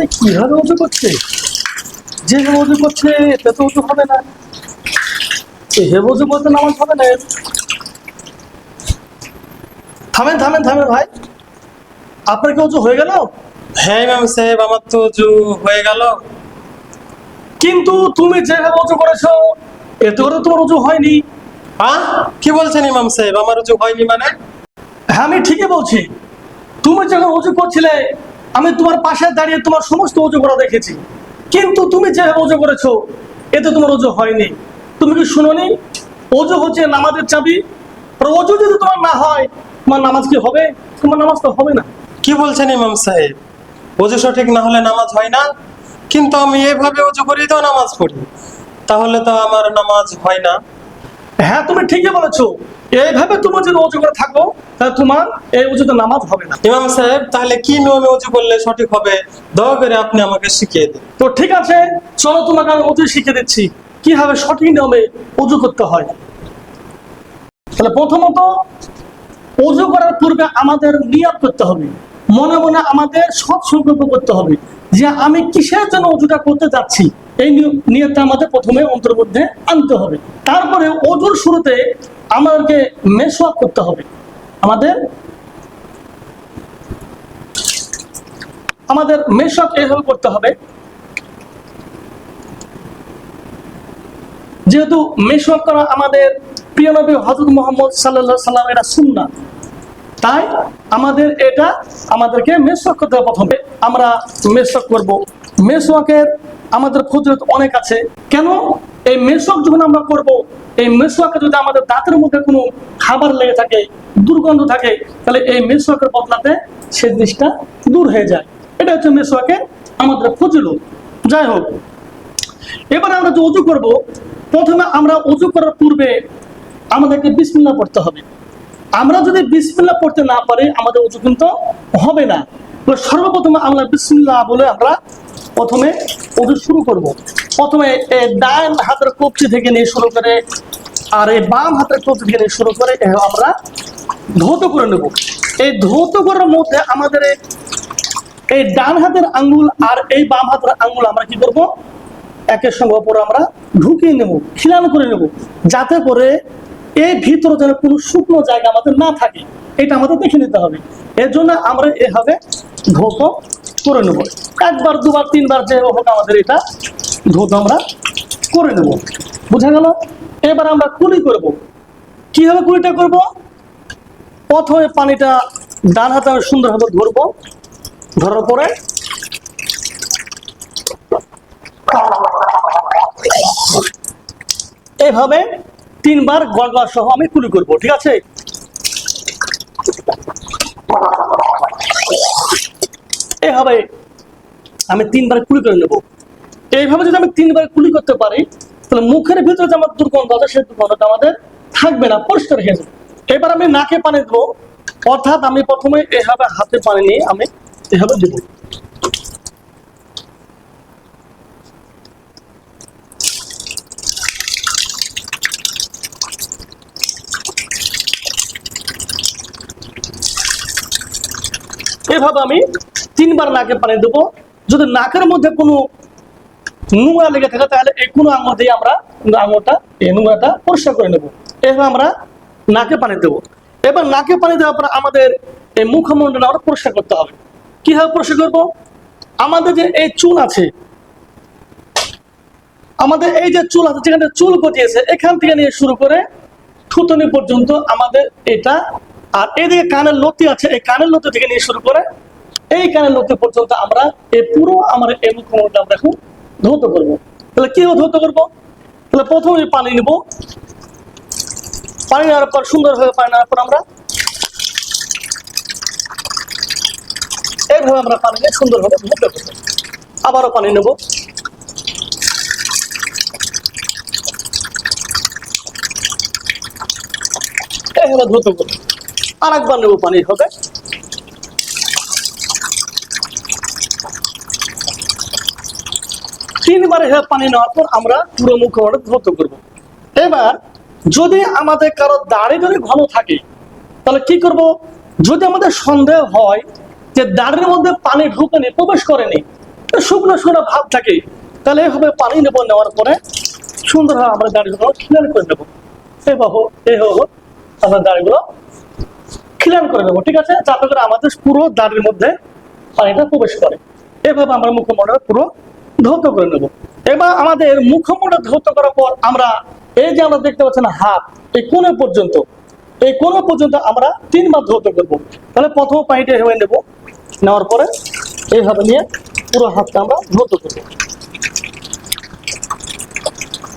সে কীভাবে উঁচু করছে? যেভাবে উঁচু করছে এতে তো উঁচু হবে না। এভাবে উঁচু করতে নামাজ হবে না। থামেন থামেন থামেন ভাই। আপনার কি উঁচু হয়ে গেল? হ্যাঁ ইমাম সাহেব আমার তো উজু হয়ে গেল। কিন্তু তুমি যেভাবে উঁচু করেছ এতে করে তোমার উঁচু হয়নি। হ্যাঁ? কি বলছেন ইমাম সাহেব? আমার উজু হয়নি মানে? হ্যাঁ আমি ঠিকই বলছি। তুমি যখন উঁচু করছিলে আমি তোমার পাশে দাঁড়িয়ে তোমার সমস্ত উঁচু করা দেখেছি। কিন্তু তুমি যেভাবে উঁচু করেছ, এতে তোমার উঁচু হয়নি। তুমি কি শুনোনি? অজু হচ্ছে নামাজের চাবি। অজু যদি তোমার না হয়, তোমার নামাজ কি হবে? তোমার নামাজ তো হবে না। কি বলছেন ইমাম সাহেব? উজু সঠিক না হলে নামাজ হয় না? কিন্তু আমি এভাবে উজু করেই তো নামাজ পড়ি। তাহলে তো আমার নামাজ হয় না। হ্যাঁ তুমি ঠিকই বলেছ। এইভাবে তুমি যদি অজু করে থাকো তাহলে তোমার এই উজুতে নামাজ হবে না। ইমাম সাহেব তাহলে কি নিয়মে উজু করলে সঠিক হবে? দয়া করে আপনি আমাকে শিখিয়ে দিন। তো ঠিক আছে চলো তোমাকে আমি অজু শিখে দিচ্ছি। কীভাবে সঠিক নিয়মে অজু করতে হয়? তাহলে প্রথমত অজু করার পূর্বে আমাদের নিয়াত করতে হবে। মনে মনে আমাদের সৎ সংকল্প করতে হবে যে আমি কিসের জন্য অজুটা করতে যাচ্ছি? এই নিয়- নিয়তটা আমাদের প্রথমে অন্তর মধ্যে আনতে হবে। তারপরে অজুর শুরুতে আমাদেরকে মেসওয়াক করতে হবে। আমাদের আমাদের মেসওয়াক এইভাবে করতে হবে। যেহেতু মেসওয়াক করা আমাদের প্রিয় নবী হজরত মোহাম্মদ সাল্লাহ সাল্লাম এটা সুন্না তাই আমাদের এটা আমাদেরকে মেসওয়াক করতে হবে প্রথমে। আমরা মেসওয়াক করব। মেসওয়াকের আমাদের ফজিলত অনেক আছে। কেন? এই মেসওয়াক যখন আমরা করব, এই মেসওয়াকে যদি আমাদের দাঁতের মধ্যে কোনো খাবার লেগে থাকে, দুর্গন্ধ থাকে, তাহলে এই মেসওয়াকের বদলাতে সে জিনিসটা দূর হয়ে যায়। এটা হচ্ছে মেসওয়াকের আমাদের ফজিলত যাই হোক, এবার আমরা যে উজু করব, প্রথমে আমরা উজু করার পূর্বে আমাদেরকে বিসমিল্লাহ পড়তে হবে। আমরা যদি বিসমিল্লাহ পড়তে না পারি, আমাদের উজু কিন্তু হবে না। সর্বপ্রথমে আমরা বিসমিল্লাহ বলে আমরা প্রথমে উজু শুরু করব। প্রথমে ডান হাতের কবজি থেকে নিয়ে শুরু করে, আর এই বাম হাতের কবজি থেকে নিয়ে শুরু করে আমরা ধৌত করে নেব। এই ধৌত করার মধ্যে আমাদের এই ডান হাতের আঙ্গুল আর এই বাম হাতের আঙ্গুল আমরা কি করব? একের সঙ্গে অপর আমরা ঢুকিয়ে নেব, খিলান করে নেব, যাতে করে এই ভিতরে যেন কোনো শুকনো জায়গা আমাদের না থাকে। এটা আমাদের দেখে নিতে হবে। এর জন্য আমরা এভাবে ধৌত করে নেব। একবার, দুবার, তিনবার যে হোক আমাদের এটা ধৌত আমরা করে নেব। বুঝা গেল? এবার আমরা কুলি করব। কীভাবে কুলিটা করব? প্রথমে পানিটা ডান হাতে আমি সুন্দরভাবে ধরবো। ধরার পরে এইভাবে তিনবার গড়গড় সহ আমি কুলি করব, ঠিক আছে? এইভাবে আমি তিনবার কুলি করে নেব। এইভাবে যদি আমি তিনবার কুলি করতে পারি, তাহলে মুখের ভিতরে যে আমার দুর্গন্ধ আছে, সেই দুর্গন্ধটা আমাদের থাকবে না, পরিষ্কার হয়ে যাবে। এবার আমি নাকে পানি দেবো। অর্থাৎ আমি প্রথমে এভাবে হাতে পানি নিয়ে আমি এভাবে দেবো। এভাবে আমি তিনবার নাকে পানি দেবো। যদি নাকের মধ্যে কোনো নোংরা লেগে থাকে, তাহলে এই কোনো আঙুল দিয়ে আমরা আঙুলটা, এই নোংরাটা পরিষ্কার করে নেব। এভাবে আমরা নাকে পানি দেবো। এবার নাকে পানি দেওয়ার পর আমাদের এই মুখমণ্ডল আমরা পরিষ্কার করতে হবে। কীভাবে পরিষ্কার করব? আমাদের যে এই চুল আছে, আমাদের এই যে চুল আছে, যেখানে চুল গজিয়েছে, এখান থেকে নিয়ে শুরু করে থুতনি পর্যন্ত আমাদের এটা, আর এদিকে কানের লতি আছে, এই কানের লতি থেকে নিয়ে শুরু করে এই কানের লতি পর্যন্ত আমরা এই পুরো আমার এই মুখমণ্ডলটা আমরা এখন ধৌত করব। তাহলে কি ধৌত করব? তাহলে প্রথমে পানি নিব। পানি নেওয়ার পর সুন্দরভাবে পানি নেওয়ার পর আমরা এইভাবে আমরা পানি সুন্দরভাবে ধৌত করব। আবারও পানি নেব। এইভাবে ধৌত করব। আর একবার নেব পানি, হবে? তিনবার এভাবে পানি নেওয়ার পর আমরা পুরো মুখমণ্ডল ধৌত করব। এবার যদি আমাদের কারও দাড়ি যদি ঘন থাকে, তাহলে কি করব? যদি আমাদের সন্দেহ হয় যে দাড়ির মধ্যে পানি ঢুকেনি, প্রবেশ করেনি শুকনো শুকনো ভাব থাকে, তাহলে এইভাবে পানি নেব নেওয়ার পরে সুন্দরভাবে আমরা দাড়িগুলো ক্লিয়ার করে নেব। এই বাহু এই হব আমরা দাড়িগুলো ক্লিয়ার করে নেব, ঠিক আছে? যাতে করে আমাদের পুরো দাড়ির মধ্যে পানিটা প্রবেশ করে। এভাবে আমরা মুখমণ্ডল পুরো ধৌত করে নেব। এবার আমাদের মুখমণ্ডল ধৌত করার পর আমরা এই যে আমরা দেখতে পাচ্ছেন হাত, এই কোন পর্যন্ত, এই কোন পর্যন্ত আমরা তিনবার ধৌত করব। তাহলে প্রথম পানিটা এভাবে নেব। নেওয়ার পরে এইভাবে নিয়ে পুরো হাতটা আমরা ধৌত করব।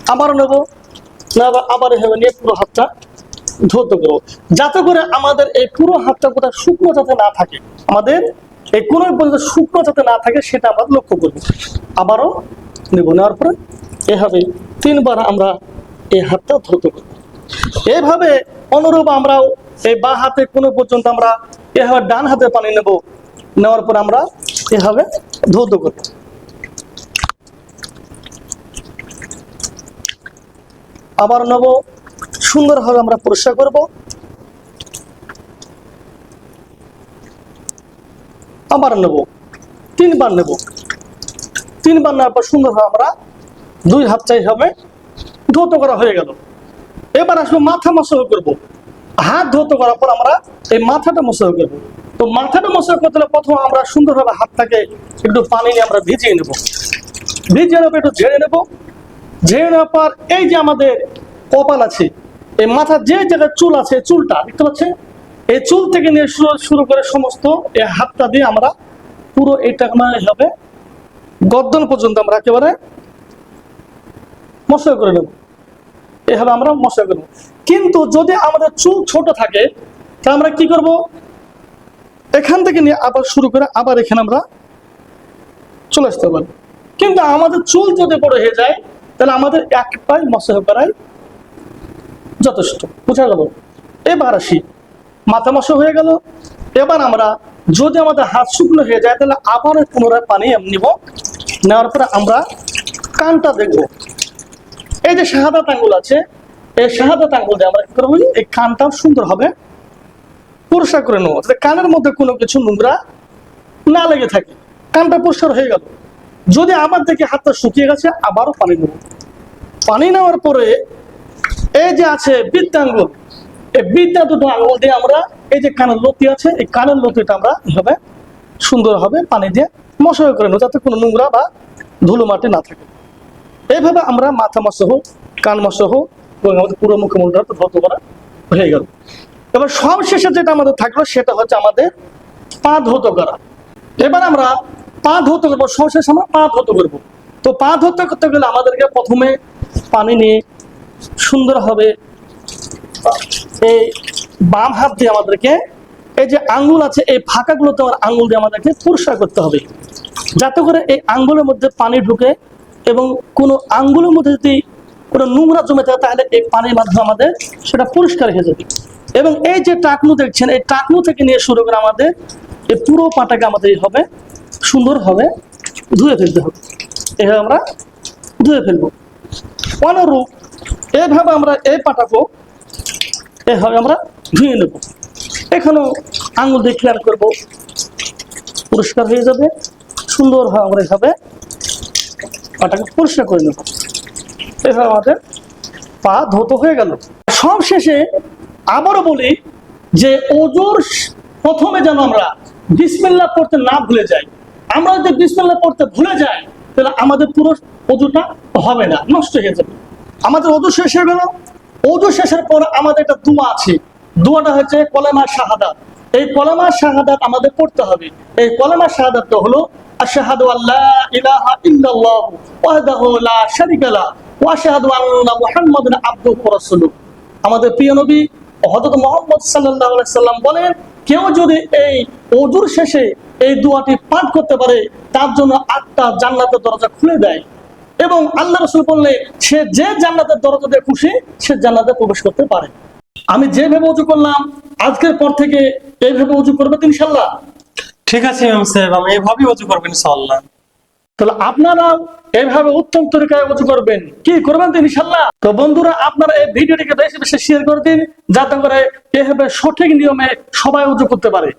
আবারও নেব। না, আবার- এভাবে নিয়ে পুরো হাতটা ধৌত করব। যাতে করে আমাদের এই পুরো হাতটা কোথাও শুকনো যাতে না থাকে, আমাদের এই কোনো পর্যন্ত শুকনো যাতে না থাকে, সেটা আমরা লক্ষ্য করব। আবারও নেব নেওয়ার পরে এভাবে তিনবার আমরা এই হাতটা ধৌত করব এইভাবে অনুরূপ আমরাও এই বা হাতে কোনো পর্যন্ত আমরা এভাবে ডান হাতে পানি নেব, নেওয়ার পর আমরা এভাবে ধৌত করব আবার নেব, সুন্দরভাবে আমরা পরিষ্কার করব। আবার নেব, তিনবার নেব। তিনবার নেওয়ার পর সুন্দরভাবে আমরা দুই হাত চাই হবে, ধৌত করা হয়ে গেল। এবার আসব মাথা মশা করব। হাত ধৌত করার পর আমরা এই মাথাটা মশা করব। তো মাথাটা মশা করতে হলে প্রথম আমরা সুন্দরভাবে হাতটাকে একটু পানি নিয়ে আমরা ভিজিয়ে নেব। ভিজিয়ে নেব একটু ঝেড়ে নেব। ঝেড়ে নেওয়ার পর এই যে আমাদের কপাল আছে, এই মাথার যে জায়গায় চুল আছে চুলটা দেখতে পাচ্ছেন? এই চুল থেকে নিয়ে শুরু করে সমস্ত এই হাতটা দিয়ে আমরা পুরো এটা মানে হবে গদ্দন পর্যন্ত আমরা একেবারে মশলা করে নেব। এভাবে আমরা মশলা করব কিন্তু যদি আমাদের চুল ছোট থাকে তা আমরা কি করব? এখান থেকে নিয়ে আবার শুরু করে আবার এখানে আমরা চলে আসতে পারি কিন্তু আমাদের চুল যদি বড় হয়ে যায়, তাহলে আমাদের এক পায়ে মশলা করাই যথেষ্ট। বোঝা গেল? এবার আসি। মাথা মশা হয়ে গেল। এবার আমরা যদি আমাদের হাত শুকনো হয়ে যায়, তাহলে আবার পুনরায় পানি নিব। নেওয়ার পরে আমরা কানটা দেখব। এই যে শাহাদাত আঙ্গুল আছে, এই শাহাদাত আঙ্গুল দিয়ে আমরা কি করব? এই কানটা সুন্দর হবে পরিষ্কার করে নেব। কানের মধ্যে কোনো কিছু নোংরা না লেগে থাকে। কানটা পরিষ্কার হয়ে গেল। যদি আবার দেখি হাতটা শুকিয়ে গেছে, আবারও পানি নেব। পানি নেওয়ার পরে এই যে আছে বিদ্যা আঙ্গুল এই বিদ্যা দুটো আঙ্গুল দিয়ে আমরা এই যে কানের লতি আছে, এই কানের লতিটা আমরা এভাবে সুন্দরভাবে পানি দিয়ে মশা করে নেব, যাতে কোনো নোংরা বা ধুলো মাটি না থাকে। এইভাবে আমরা মাথা মশা হোক কান মশা হোক এবং আমাদের পুরো মুখমণ্ডলটা ধৌত করা হয়ে গেল। এবার সব শেষে যেটা আমাদের থাকল, সেটা হচ্ছে আমাদের পা ধৌত করা। এবার আমরা পা ধৌত করব, সবশেষ আমরা পা ধৌত করব। তো পা ধৌত করতে গেলে আমাদেরকে প্রথমে পানি নিয়ে সুন্দরভাবে এই বাম হাত দিয়ে আমাদেরকে এই যে আঙ্গুল আছে, এই ফাঁকাগুলোতে আমার আঙ্গুল দিয়ে আমাদেরকে পরিষ্কার করতে হবে। যাতে করে এই আঙ্গুলের মধ্যে পানি ঢুকে এবং কোনো আঙ্গুলের মধ্যে যদি কোনো নোংরা জমে থাকে, তাহলে এই পানির মাধ্যমে আমাদের সেটা পরিষ্কার হয়ে যাবে। এবং এই যে টাকনু দেখছেন, এই টাকনু থেকে নিয়ে শুরু করে আমাদের এই পুরো পাটাকে আমাদের হবে সুন্দরভাবে ধুয়ে ফেলতে হবে। এভাবে আমরা ধুয়ে ফেলব। অনুরূপ এভাবে আমরা এই পাটাকেও এভাবে আমরা ধুয়ে নেব। এখানেও আঙুল দিয়ে ক্লিয়ার করব। পরিষ্কার হয়ে যাবে। সুন্দরভাবে আমরা এভাবে পাটাকে পরিষ্কার করে নেব। এভাবে আমাদের পা ধৌত হয়ে গেল। সব শেষে আবারও বলি যে ওজোর প্রথমে যেন আমরা বিসমিল্লাহ পড়তে না ভুলে যাই। আমরা যদি বিসমিল্লাহ পড়তে ভুলে যাই, তাহলে আমাদের পুরো অজুটা হবে না, নষ্ট হয়ে যাবে। আমাদের অজু শেষ হয়ে গেল। অজু শেষের পর আমাদের একটা দোয়া আছে। দোয়াটা হচ্ছে কলেমা শাহাদাত। এই কলেমা শাহাদাত আমাদের পড়তে হবে। এই কলেমা শাহাদাতটা হলো, আশহাদু আল্লাহ ইলাহা ইল্লাল্লাহ ওয়াহদাহু লা শারীকা লা ওয়া আশহাদু আন্না মুহাম্মাদান আবদুহু ওয়া রাসূলুহু। আমাদের প্রিয় নবী হযরত মুহাম্মদ সাল্লাল্লাহু আলাইহি সাল্লাম বলেন, কেউ যদি এই ওজুর শেষে এই দোয়াটি পাঠ করতে পারে, তার জন্য আটটা জান্নাতের দরজা খুলে দেয়। এবং আল্লাহ রসুল বললে সে যে জান্নাতের দরজা দিয়ে খুশি সে জান্নাতে প্রবেশ করতে পারে। আমি যেভাবে উজু করলাম আজকের পর থেকে এইভাবে উজু করবে ইনশাল্লাহ ঠিক আছে ইমাম সাহেব আমি এভাবেই অজু করবেন ইনশাআল্লাহ। তাহলে আপনারাও এইভাবে উত্তম তরিকায় উজু করবেন। কি করবেন তো ইনশাল্লাহ তো বন্ধুরা আপনারা এই ভিডিওটিকে বেশি বেশি শেয়ার করে দিন যাতে করে এভাবে সঠিক নিয়মে সবাই উজু করতে পারে।